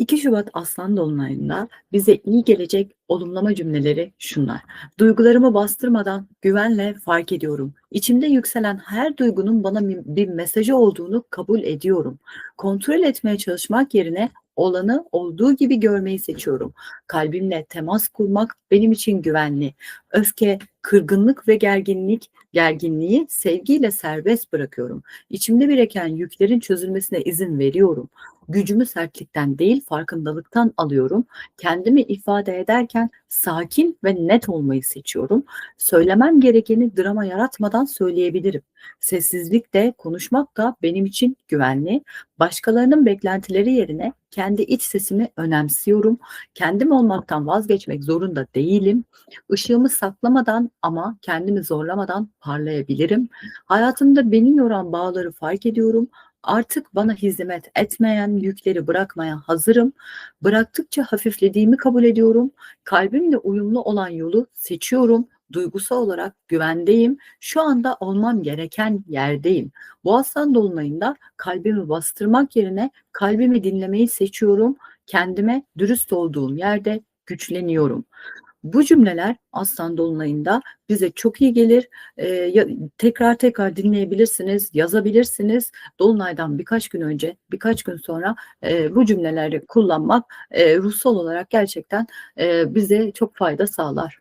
2 Şubat Aslan Dolunay'ında bize iyi gelecek olumlama cümleleri şunlar: "Duygularımı bastırmadan güvenle fark ediyorum. İçimde yükselen her duygunun bana bir mesajı olduğunu kabul ediyorum. Kontrol etmeye çalışmak yerine olanı olduğu gibi görmeyi seçiyorum. Kalbimle temas kurmak benim için güvenli. Öfke, kırgınlık ve gerginlik gerginliği sevgiyle serbest bırakıyorum. İçimde biriken yüklerin çözülmesine izin veriyorum. Gücümü sertlikten değil, farkındalıktan alıyorum. Kendimi ifade ederken sakin ve net olmayı seçiyorum. Söylemem gerekeni drama yaratmadan söyleyebilirim. Sessizlik de, konuşmak da benim için güvenli. Başkalarının beklentileri yerine kendi iç sesimi önemsiyorum. Kendim olmaktan vazgeçmek zorunda değilim. Işığımı saklamadan ama kendimi zorlamadan parlayabilirim. Hayatımda beni yoran bağları fark ediyorum. Artık bana hizmet etmeyen yükleri bırakmaya hazırım. Bıraktıkça hafiflediğimi kabul ediyorum. Kalbimle uyumlu olan yolu seçiyorum. Duygusal olarak güvendeyim. Şu anda olmam gereken yerdeyim." Bu Aslan Dolunay'ında kalbimi bastırmak yerine kalbimi dinlemeyi seçiyorum. Kendime dürüst olduğum yerde güçleniyorum. Bu cümleler Aslan Dolunay'ında bize çok iyi gelir. Ya tekrar tekrar dinleyebilirsiniz, yazabilirsiniz. Dolunaydan birkaç gün önce, birkaç gün sonra, eee, bu cümleleri kullanmak, eee, ruhsal olarak gerçekten, eee, bize çok fayda sağlar.